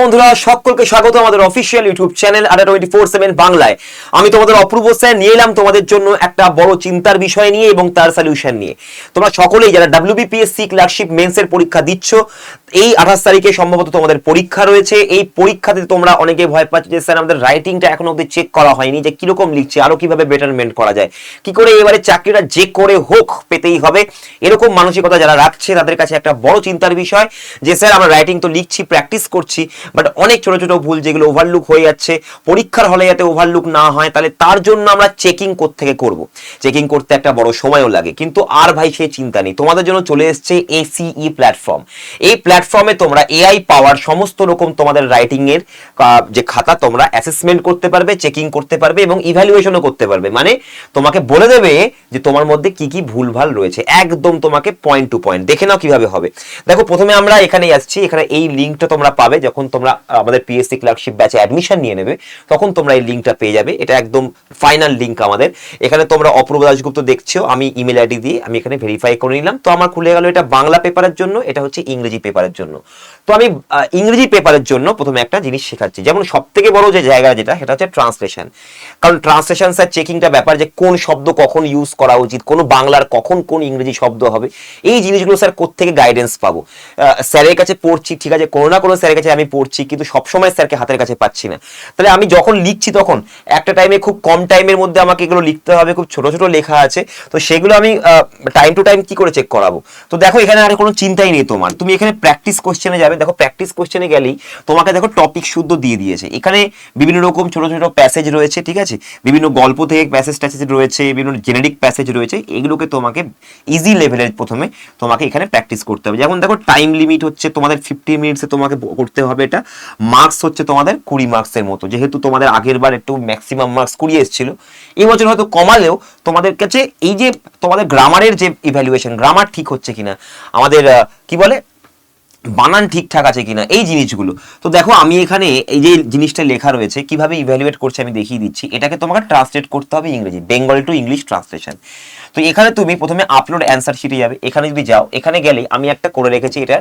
বন্ধুরা, সকলকে স্বাগত আমাদের official YouTube channel Adda twenty four seven বাংলায়। আমি তোমাদের অপূর্ব স্যার, নিয়ে এলাম তোমাদের জন্য একটা বড় চিন্তার বিষয় নিয়ে এবং তার সলিউশন নিয়ে। তোমরা সকলেই যারা ডাব্লিউবিপিএসসি ক্লার্কশিপ মেন্সের পরীক্ষা দিচ্ছ, এই আঠাশ তারিখে সম্ভবত তোমাদের পরীক্ষা রয়েছে। এই পরীক্ষাতে তোমরা অনেকে ভয় পাচ্ছ যে, স্যার, আমাদের রাইটিংটা এখনও অব্দি চেক করা হয়নি যে কীরকম লিখছে, আরও কীভাবে বেটারমেন্ট করা যায়। কি করে এবারে চাকরিটা যে করে হোক পেতেই হবে। এরকম মানসিকতা যারা রাখছে, তাদের কাছে একটা বড় চিন্তার বিষয় যে, স্যার, আমরা রাইটিং তো লিখছি প্র্যাকটিস করছি বাট অনেক ছোট ছোট ভুল যেগুলো ওভারলুক হয়ে যাচ্ছে, পরীক্ষার হলে যাতে ওভারলুক না হয়, তাহলে তার জন্য আমরা চেকিং থেকে করব? চেকিং করতে একটা বড় সময়ও লাগে। কিন্তু আর ভাই সেই চিন্তা নেই। তোমাদের জন্য চলে এসছে এসিই প্ল্যাটফর্ম এই প্ল্যাটফর্মে তোমরা এআই পাওয়ার সমস্ত রকম তোমাদের রাইটিং এর যে খাতা তোমরা অ্যাসেসমেন্ট করতে পারবে চেকিং করতে পারবে এবং ইভ্যালুয়েশনও করতে পারবে। মানে তোমাকে বলে দেবে যে তোমার মধ্যে কি কি ভুলভাল রয়েছে। একদম তোমাকে পয়েন্ট টু পয়েন্ট দেখে নাও কীভাবে হবে। দেখো, প্রথমে আমরা এখানে আসছি। এখানে এই লিঙ্কটা তোমরা পাবে যখন তোমরা, আমাদের পিএসসি ক্লার্কশিপ ব্যাচে অ্যাডমিশন নিয়ে নেবে, তখন তোমরা এই লিঙ্কটা পেয়ে যাবে। এটা একদম ফাইনাল লিঙ্ক আমাদের। এখানে তোমরা অপূর্ব দাসগুপ্ত দেখছ, আমি ইমেল আইডি দিয়ে আমি এখানে ভেরিফাই করে নিলাম। তো আমার খুলে গেল এটা বাংলা পেপারের জন্য, এটা হচ্ছে ইংরেজি পেপারের জন্য। তো আমি ইংরেজি পেপারের জন্য প্রথমে একটা জিনিস শেখাচ্ছি। যেমন সব থেকে বড় যে জায়গা যেটা, সেটা হচ্ছে ট্রান্সলেশন কারণ ট্রান্সলেশন স্যার চেকিংটা ব্যাপার যে কোন শব্দ কখন ইউজ করা উচিত, কোন বাংলার কখন কোন ইংরেজি শব্দ হবে। এই জিনিসগুলো স্যার কোত্থেকে গাইডেন্স পাবো? স্যারের কাছে পড়ছি, ঠিক আছে, কোনো না কোনো স্যারের কাছে আমি পড়ছি, কিন্তু সবসময় স্যারকে হাতের কাছে পাচ্ছি না। তাহলে আমি যখন লিখছি তখন, একটা টাইমে খুব কম টাইমের মধ্যে আমাকে এগুলো লিখতে হবে, খুব ছোট ছোট লেখা আছে। তো সেগুলো আমি টাইম টু টাইম কি করে চেক করাবো? তো দেখো, এখানে আর কোনো চিন্তাই নেই তোমার। তুমি এখানে প্র্যাকটিস কোশ্চেনে যাবে। দেখো প্র্যাকটিস কোশ্চেনে গেলেই তোমাকে দেখো টপিক শুদ্ধ দিয়ে দিয়েছে। এখানে বিভিন্ন রকম ছোট ছোট প্যাসেজ রয়েছে, ঠিক আছে? বিভিন্ন গল্প থেকে প্যাসেজ ট্যাসেজ রয়েছে, বিভিন্ন জেনেরিক প্যাসেজ রয়েছে। এগুলোকে তোমাকে ইজি লেভেলের প্রথমে তোমাকে এখানে প্র্যাকটিস করতে হবে। যেমন দেখো টাইম লিমিট হচ্ছে তোমাদের ফিফটি মিনিটসে তোমাকে করতে হবে। এটা। মার্কস হচ্ছে তোমাদের কুড়ি মার্কসের মতো। যেহেতু তোমাদের আগের বার একটু ম্যাক্সিমাম মার্কস কুড়ি এসেছিল, এই বছর হয়তো কমালেও তোমাদের কাছে এই যে তোমাদের গ্রামারের যে ইভ্যালুয়েশন গ্রামার ঠিক হচ্ছে কিনা, আমাদের কি বলে, বানান ঠিকঠাক আছে কিনা, এই জিনিসগুলো। তো দেখো, আমি এখানে এই যে জিনিসটা লেখা রয়েছে, কীভাবে ইভ্যালুয়েট করছে আমি দেখিয়ে দিচ্ছি। এটাকে তোমাকে ট্রান্সলেট করতে হবে ইংরেজি বেঙ্গলি টু ইংলিশ ট্রান্সলেশন তো এখানে তুমি প্রথমে আপলোড অ্যান্সার শিটে যাবে। এখানে যদি যাও, এখানে গেলে আমি একটা করে রেখেছি এটা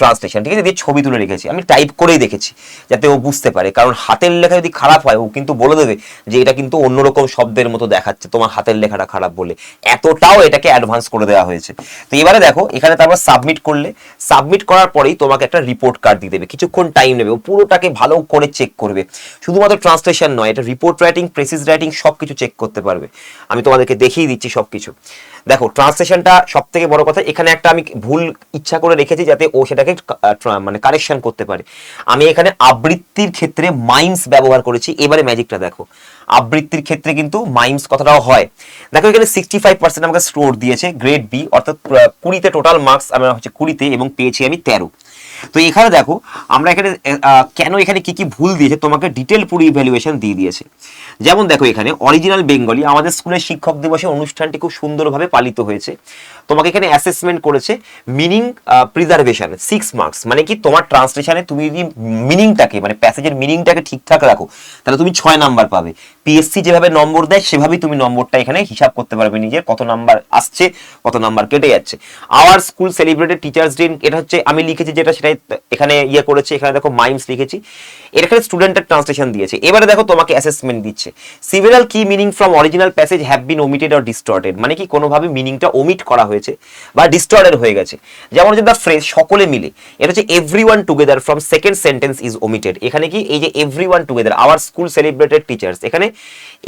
ট্রান্সলেশন ঠিক আছে? দিয়ে ছবি তুলে রেখেছি। আমি টাইপ করেই দেখেছি, যাতে ও বুঝতে পারে। কারণ হাতের লেখা যদি খারাপ হয়, ও কিন্তু বলে দেবে যে এটা কিন্তু অন্যরকম শব্দের মতো দেখাচ্ছে, তোমার হাতের লেখাটা খারাপ বলে। এতটাও এটাকে অ্যাডভান্স করে দেওয়া হয়েছে। তো এবারে দেখো, এখানে তারপর সাবমিট করলে। সাবমিট করার পরেই তোমাকে একটা রিপোর্ট কার্ড দিয়ে দেবে। কিছুক্ষণ টাইম নেবে। ও পুরোটাকে ভালো করে চেক করবে। শুধুমাত্র ট্রান্সলেশন নয়, এটা রিপোর্ট রাইটিং প্রেসিস রাইটিং সব কিছু চেক করতে পারবে। আমি তোমাদেরকে দেখিয়ে দিচ্ছি সব কিছু দেখো ট্রান্সলেশনটা সব থেকে বড় কথা, এখানে একটা আমি ভুল ইচ্ছা করে রেখেছি যাতে ও সেটাকে মানে কারেকশন করতে পারে। আমি এখানে আবৃত্তির ক্ষেত্রে মাইমস ব্যবহার করেছি, এবারে ম্যাজিকটা দেখো। আবৃত্তির ক্ষেত্রে কিন্তু মাইমস কথাটাও হয়। দেখো, এখানে সিক্সটি ফাইভ পার্সেন্ট আমাকে স্টোর দিয়েছে গ্রেড বি অর্থাৎ কুড়িতে টোটাল মার্কস আমার হচ্ছে কুড়িতে এবং পেয়েছি আমি তেরো। তো এখানে দেখো, আমরা এখানে কেন এখানে কি কি ভুল দিয়েছে, তোমাকে ডিটেল পুরো ইভ্যালুয়েশন দিয়ে দিয়েছে। যেমন দেখো এখানে অরিজিনাল বেঙ্গলি আমাদের স্কুলের শিক্ষক দিবসে অনুষ্ঠানটি খুব সুন্দরভাবে পালিত হয়েছে। তোমাকে এখানে অ্যাসেসমেন্ট করেছে মিনিং প্রিজার্ভেশন সিক্স মার্কস মানে কি তোমার ট্রান্সলেশনে তুমি যদি মিনিংটাকে মানে প্যাসেজের মিনিংটাকে ঠিকঠাক রাখো, তাহলে তুমি ছয় নাম্বার পাবে। পিএসসি যেভাবে নম্বর দেয়, সেভাবেই তুমি নম্বরটা এখানে হিসাব করতে পারবে নিজের, কত নাম্বার আসছে, কত নাম্বার কেটে যাচ্ছে। Our school celebrated teachers day এটা হচ্ছে, আমি লিখেছি যেটা এখানে ইয়ে করেছে, এখানে দেখো মাইমস লিখেছি। এখানে স্টুডেন্টের ট্রান্সলেশন দিয়েছে। এবারে দেখো তোমাকে অ্যাসেসমেন্ট দিচ্ছে। সিভিরাল কি meaning from original passage have been omitted or distorted মানে কি কোনোভাবে মিনিংটা ওমিট করা হয়েছে বা ডিস্টর্টেড হয়ে গেছে। যেমন হচ্ছে দ্য ফ্রেজ সকলে মিলে। এটা হচ্ছে every one together from second sentence is omitted এখানে কি? এই যে every one together our school celebrated teachers এখানে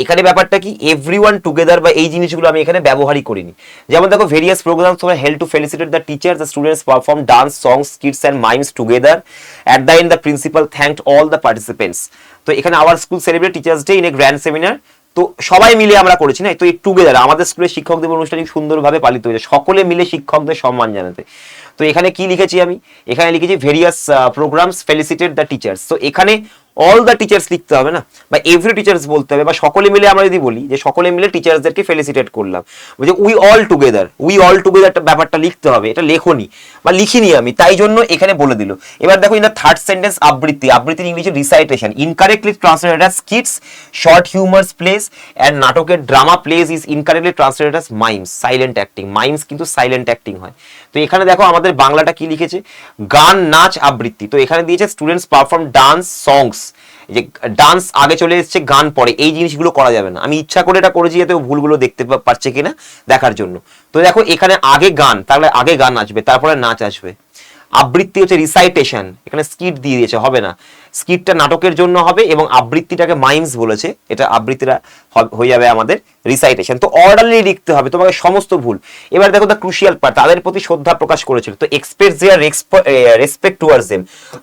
এখানে ব্যাপারটা কি? এভরি ওয়ান টুগেদার বা এই জিনিসগুলো আমি এখানে ব্যবহারই করিনি। যেমন দেখো ভেরিয়াস প্রোগ্রামস তোমরা help to felicitate the teacher the students perform dance songs skits and mimes together at the end the principal thanked all the participants তো এখানে our school celebrate teachers day in a grand seminar তো সবাই মিলে আমরা করেছি না? তো এই টুগেদার আমাদের স্কুলের শিক্ষকদের অনুষ্ঠানটি সুন্দরভাবে পালিত হয়েছে। সকলে মিলে শিক্ষকদের সম্মান জানাতে। তো এখানে কি লিখেছি আমি? এখানে লিখেছি various programmes felicitated the teachers তো এখানে অল দ্য টিচার্স লিখতে হবে না? বা এভরি টিচার্স বলতে হবে, বা সকলে মিলে আমরা যদি বলি যে সকলে মিলে টিচার্সদেরকে ফেলিসিটেট করলাম যে we all together we all together ব্যাপারটা লিখতে হবে, এটা লেখনি, বা লিখিনি আমি, তাই জন্য এখানে বলে দিল। এবার দেখো ইন দ্য থার্ড সেন্টেন্স আবৃত্তি, আবৃত্তির ইংলিশে recitation incorrectly translated as skits short humours plays and নাটকের drama plays is incorrectly translated as mimes silent acting mimes কিন্তু সাইলেন্ট অ্যাক্টিং হয়। তো এখানে দেখো আমাদের বাংলাটা কি লিখেছে? গান, নাচ, আবৃত্তি, তো এখানে দিয়েছে স্টুডেন্টস পারফর্ম ডান্স সংস যে ডান্স আগে চলে এসছে, গান পরে। এই জিনিসগুলো করা যাবে না। আমি ইচ্ছা করে এটা করেছি যাতে ভুলগুলো দেখতে পাচ্ছে পারছে কিনা দেখার জন্য। তো দেখো, এখানে আগে গান, তাহলে আগে গান আসবে তারপরে নাচ আসবে। আবৃত্তি হচ্ছে রিসাইটেশন এখানে স্কিট দিয়ে দিয়েছে, হবে না। স্কিটটা নাটকের জন্য হবে এবং আবৃত্তিটাকে মাইমস বলেছে। এটা আবৃত্তিটা হয়ে যাবে আমাদের রিসাইটেশন তো অর্ডারলি লিখতে হবে, তোমাকে সমস্ত ভুল। এবার দেখো দ্য ক্রুশিয়াল পার্ট তাদের প্রতি শ্রদ্ধা প্রকাশ করেছিল। তো express their respect towards them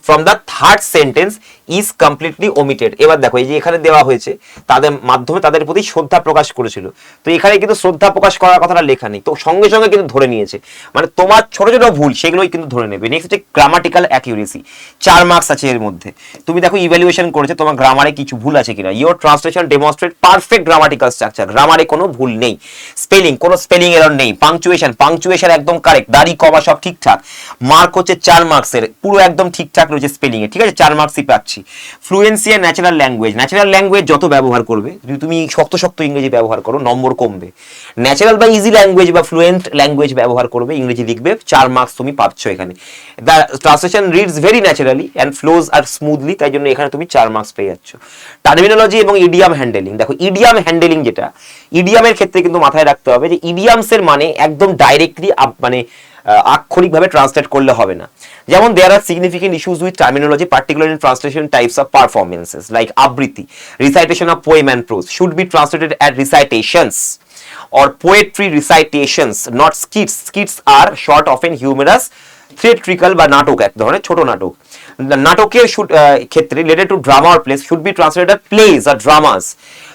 from the third sentence is completely omitted এবার দেখো, এই যে এখানে দেওয়া হয়েছে, তাদের মাধ্যমে তাদের প্রতি শ্রদ্ধা প্রকাশ করেছিল। তো এখানে কিন্তু শ্রদ্ধা প্রকাশ করার কথাটা লেখা নেই। তো সঙ্গে সঙ্গে কিন্তু ধরে নিয়েছে। মানে তোমার ছোট ছোট ভুল, সেগুলোই কিন্তু ধরে নেবে। নেক্সট হচ্ছে গ্রামাটিক্যাল অ্যাকিউরেসি চার মার্কস আছে এর মধ্যে। তুমি দেখো ইভ্যালুয়েশন করেছে, তোমার গ্রামারে কিছু ভুল আছে কিনা? Your translation demonstrate perfect grammatical structure গ্রামারে কোনো ভুল নেই। স্পেলিং কোনো স্পেলিং এরর নেই। পাংচুয়েশন পাংচুয়েশন একদম কারেক্ট দাড়ি কমা সব ঠিকঠাক। মার্ক হচ্ছে চার মার্কসের পুরো একদম ঠিকঠাক রয়েছে স্পেলিং এ। ঠিক আছে? চার মার্কসই পাচ্ছি। ফ্লুয়েন্সি আর ন্যাচারাল ল্যাঙ্গুয়েজ ন্যাচারাল ল্যাঙ্গুয়েজ যত ব্যবহার করবে, যদি তুমি শক্ত শক্ত ইংরেজি ব্যবহার করো, নম্বর কমবে। ন্যাচারাল বা ইজি ল্যাঙ্গুয়েজ বা ফ্লুয়েন্ট ল্যাঙ্গুয়েজ ব্যবহার করবে, ইংরেজি লিখবে, চার মার্কস তুমি পাচ্ছ এখানে। The translation reads very naturally and flows R smoothly তাই জন্য এখানে তুমি চার মার্কস পেয়ে যাচ্ছ। টার্মিনোলজি এবং ইডিয়াম হ্যান্ডেলিং দেখো ইডিয়াম হ্যান্ডেলিং যেটা ইডিয়ামের ক্ষেত্রে কিন্তু মাথায় রাখতে হবে যে ইডিয়ামসের মানে একদম ডাইরেক্টলি মানে আক্ষরিকভাবে ট্রান্সলেট করলে হবে না। যেমন there are significant issues with terminology particular in translation types of performances like আবৃত্তি recitation of poem and prose should be translated at recitations or poetry recitations, not skits. Skits are short, often humorous, theatrical বা নাটক, এক ধরনের ছোট নাটক। নাটকের ক্ষেত্রে related to drama or plays should be translated plays R dramas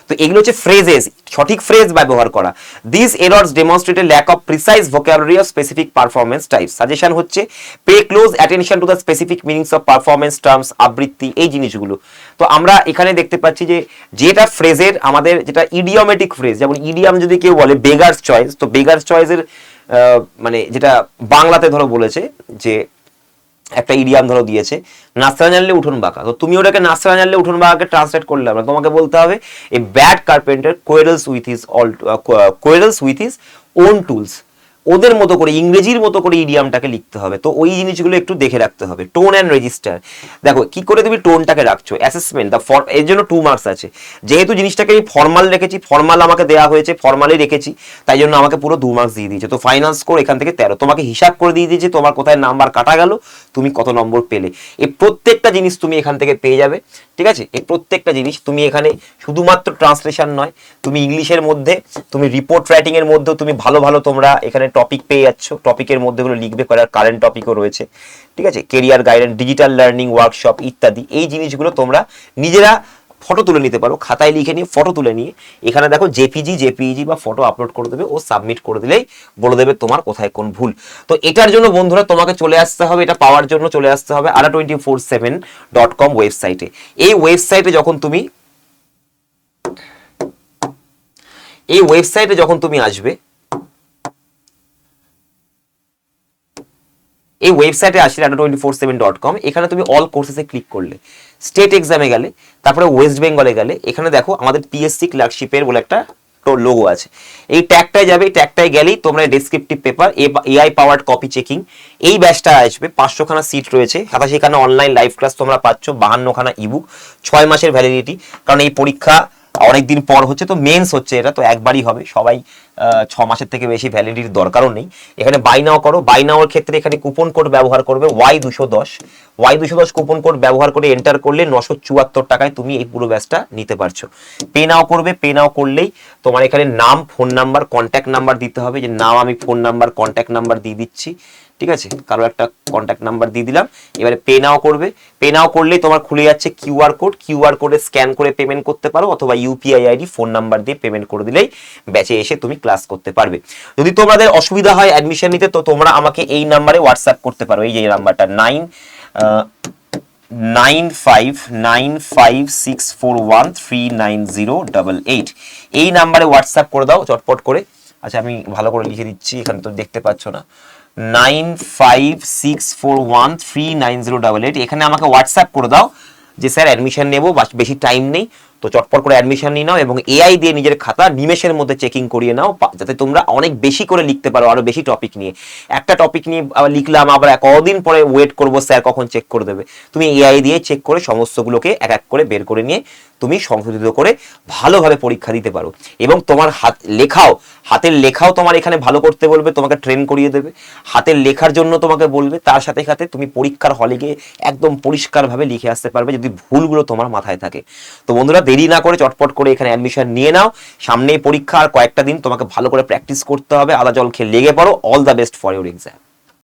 তো এগুলো হচ্ছে ফ্রেজেস সঠিক ফ্রেজ ব্যবহার করা। This errors demonstrate a lack of precise vocabulary of specific performance type suggestion হচ্ছে pay close attention to the specific meanings of performance terms আবৃত্তি, এই জিনিসগুলো। তো আমরা এখানে দেখতে পাচ্ছি যে, যেটা ফ্রেজের আমাদের যেটা ইডিওমেটিক ফ্রেজ যেমন ইডিয়াম যদি কেউ বলে বেগার্স চয়েস তো বেগার্স চয়েসের মানে যেটা বাংলাতে ধরো বলেছে, যে একটা ইডিয়াম ধরো দিয়েছে নাস্তা জানলে উঠোন বাঁকা। তো তুমি ওটাকে নাস্তা জানলে উঠোন বাঁকাকে ট্রান্সলেট করলে আমরা তোমাকে বলতে হবে a bad carpenter quarrels with his all quarrels with his own tools ওদের মতো করে, ইংরেজির মতো করে ইডিয়ামটাকে লিখতে হবে। তো ওই জিনিসগুলো একটু দেখে রাখতে হবে। টোন অ্যান্ড রেজিস্টার দেখো, কি করে তুমি টোনটাকে রাখছো? অ্যাসেসমেন্ট দ্য ফর এর জন্য টু মার্কস আছে। যেহেতু জিনিসটাকে আমি ফর্মাল রেখেছি ফর্মাল আমাকে দেওয়া হয়েছে ফর্মালি রেখেছি, তাই জন্য আমাকে পুরো দু মার্কস দিয়ে দিয়েছে। তো ফাইনাল স্কোর এখান থেকে তেরো। তোমাকে হিসাব করে দিয়ে দিয়েছে, তোমার কোথায় নাম্বার কাটা গেল, তুমি কত নম্বর পেলে। এই প্রত্যেকটা জিনিস তুমি এখান থেকে পেয়ে যাবে, ঠিক আছে? এই প্রত্যেকটা জিনিস তুমি এখানে শুধুমাত্র ট্রান্সলেশন নয়, তুমি ইংলিশের মধ্যে, তুমি রিপোর্ট রাইটিংয়ের মধ্যেও তুমি ভালো ভালো তোমরা এখানে টপিক পেয়ে যাচ্ছ টপিকের মধ্যেগুলো লিখবে করার কারেন্ট টপিকও রয়েছে, ঠিক আছে? Career guidance digital learning workshop ইত্যাদি, এই জিনিসগুলো তোমরা নিজেরা ফটো তুলে নিতে পারো, খাতায় লিখে নিয়ে ফটো তুলে নিয়ে। এখানে দেখো জেপিজি জেপিজি বা ফটো আপলোড করে দেবে, ও সাবমিট করে দিলেই বলে দেবে তোমার কোথায় কোন ভুল। তো এটার জন্য বন্ধুরা তোমাকে চলে আসতে হবে, এটা পাওয়ার জন্য চলে আসতে হবে আরা twenty four seven dot com ওয়েবসাইটে এই ওয়েবসাইটে যখন তুমি এই ওয়েবসাইটে যখন তুমি আসবে এই ওয়েবসাইটে আসলে under twenty four seven dot com এখানে তুমি অল কোর্সেসে ক্লিক করলে। স্টেট এক্সামে গেলে, তারপরে ওয়েস্ট বেঙ্গলে গেলে, এখানে দেখো আমাদের পিএসসি ক্লার্কশিপের বলে একটা লোগো আছে। এই ট্যাগটায় যাবে, এই ট্যাগটায় গেলেই তোমরা descriptive paper AI powered copy checking এই ব্যাচটা আসবে, পাঁচশোখানা সিট রয়েছে, সাতাশিখানা অনলাইন লাইভ ক্লাস তোমরা পাচ্ছ, বাহান্নখানা ইবুক ছয় মাসের ভ্যালিডিটি কারণ এই পরীক্ষা অনেকদিন পর হচ্ছে, তো মেন্স হচ্ছে এটা, তো একবারই হবে, সবাই ছ মাসের থেকে বেশি ভ্যালিডিটির দরকারও নেই। এখানে বাই নাও করো। বাই নাওর ক্ষেত্রে এখানে কুপন কোড ব্যবহার করবে ওয়াই দুশো দশ। ওয়াই দুশো দশ কুপন কোড ব্যবহার করে এন্টার করলে নশো চুয়াত্তর টাকায় তুমি এই পুরো ব্যাচটা নিতে পারছ। পে নাও করবে। পে নাও করলেই তোমার এখানে নাম ফোন নাম্বার কন্ট্যাক্ট নাম্বার দিতে হবে যে নাম আমি ফোন নাম্বার কন্ট্যাক্ট নাম্বার দিয়ে দিচ্ছি। ঠিক আছে? কারও একটা কন্ট্যাক্ট নাম্বার দিয়ে দিলাম। এবারে পে নাও করবে। পে নাও করলেই তোমার খুলে যাচ্ছে কিউআর কোড কিউআর কোডে স্ক্যান করে পেমেন্ট করতে পারো অথবা ইউপিআই আইডি ফোন নাম্বার দিয়ে পেমেন্ট করে দিলেই ব্যাচে এসে তুমি ক্লাস করতে পারবে। যদি তোমাদের অসুবিধা হয় অ্যাডমিশন নিতে, তো তোমরা আমাকে এই নাম্বারে হোয়াটসঅ্যাপ করতে পারো। এই যে নাম্বারটা নাইন এই নাম্বারে হোয়াটসঅ্যাপ করে দাও, চটপট করে। আচ্ছা আমি ভালো করে লিখে দিচ্ছি, এখানে তো দেখতে পাচ্ছ না। Nine five six four one three nine zero double eight এখানে আমাকে হোয়াটসঅ্যাপ করে দাও যে, স্যার অ্যাডমিশন নেব বেশি টাইম নেই। তো চটপট করে অ্যাডমিশন নিয়ে নাও এবং এআই দিয়ে নিজের খাতা নিমেষের মধ্যে চেকিং করিয়ে নাও যাতে তোমরা অনেক বেশি করে লিখতে পারো, আরও বেশি টপিক নিয়ে। একটা টপিক নিয়ে লিখলাম, আবার কদিন পরে ওয়েট করব, স্যার কখন চেক করে দেবে। তুমি এআই দিয়ে চেক করে সমস্তগুলোকে এক এক করে বের করে নিয়ে তুমি সংশোধিত করে ভালোভাবে পরীক্ষা দিতে পারো। এবং তোমার হাত লেখাও, হাতের লেখাও তোমার এখানে ভালো করতে বলবে, তোমাকে ট্রেন করিয়ে দেবে। হাতের লেখার জন্য তোমাকে বলবে, তার সাথে সাথে তুমি পরীক্ষার হলে গিয়ে একদম পরিষ্কারভাবে লিখে আসতে পারবে, যদি ভুলগুলো তোমার মাথায় থাকে। তো বন্ধুরা দেরি না করে চটপট করে এখানে অ্যাডমিশন নিয়ে নাও। সামনেই পরীক্ষা আর কয়েকটা দিন তোমাকে ভালো করে প্র্যাকটিস করতে হবে। আলা জল খেয়ে লেগে পড়ো। All the best for your exam